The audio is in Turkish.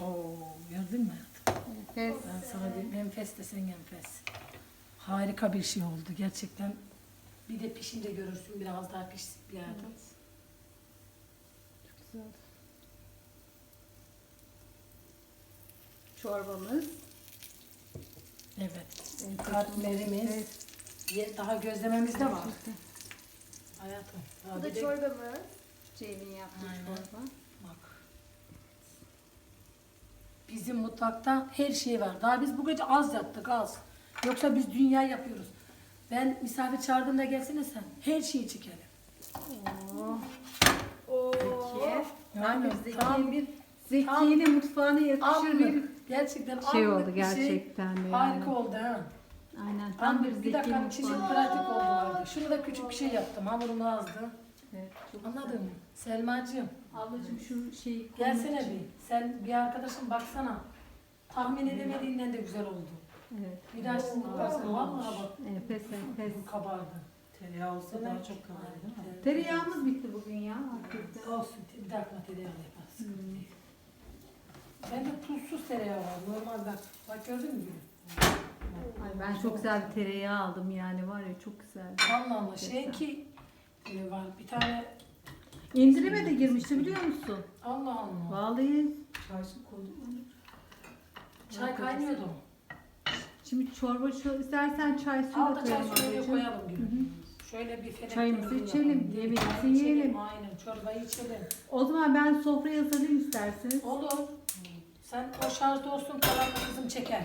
Enfes. Ben sana diyeyim enfes desen enfes. Harika bir şey oldu gerçekten. Bir de pişince görürsün biraz daha pişsin bir yerden. Çok güzel. Çorbamız. Evet. Katmerimiz. Evet. Ye- Daha gözlememiz de var. Hayatım. daha Bu bir da de- çorbamız. Çiğnin yaptığı Aynen. çorba. Bak. Bizim mutfakta her şey var. Daha biz bu gece az yattık az. Yoksa biz dünya yapıyoruz. Ben misafir çağırdığımda gelsene sen. Her şeyi çekelim. Oo. Oo. Zeki. Tam Yani bir Zeki'nin tam- bir Zeki'nin mutfağına yakışır bir. Gerçekten şey anlık oldu bir şey. gerçekten de yani. Harika oldu ha. Aynen tam bir Anlık bir Zeki dakikanın içinde mutfağı. pratik oldu. Şunu da küçük bir şey yaptım. Hamurum azdı. Evet, çok Anladın mı? Selmacığım güzel. Ablacığım şu şeyi gelsene için- bir. Sen bir arkadaşım baksana. Tahmin edemediğinden de güzel oldu. Evet. Bir daha şimdi. Vallahi bak. Enfes. Bu kabardı. Tereyağı olsa daha çok kabarır değil mi? Evet. Tereyağımız bitti bugün ya. hakikaten. Olsun. Bir dakika tereyağı yaparız. Hmm. Bende tuzsuz tereyağı var. Normal bak. Bak gördün mü? Ay ben çok güzel bir tereyağı aldım yani var ya çok güzel. Allah Allah. Şey ki var. Bir tane İndirime de girmişti biliyor musun? Allah Allah. Vallahi Çarşı koyduk mu? Çay kaynıyordu. şimdi çorba şu istersen çay suyu da çay koyalım suyunu koyalım gibi. Şöyle bir felek Çayımızı içelim, yapalım. yemeğimizi içelim, yiyelim. Aynen. Çorbayı içelim. O zaman ben sofrayı hazırlayayım isterseniz. Olur. Sen o şarjda olsun kalan kızım çeker.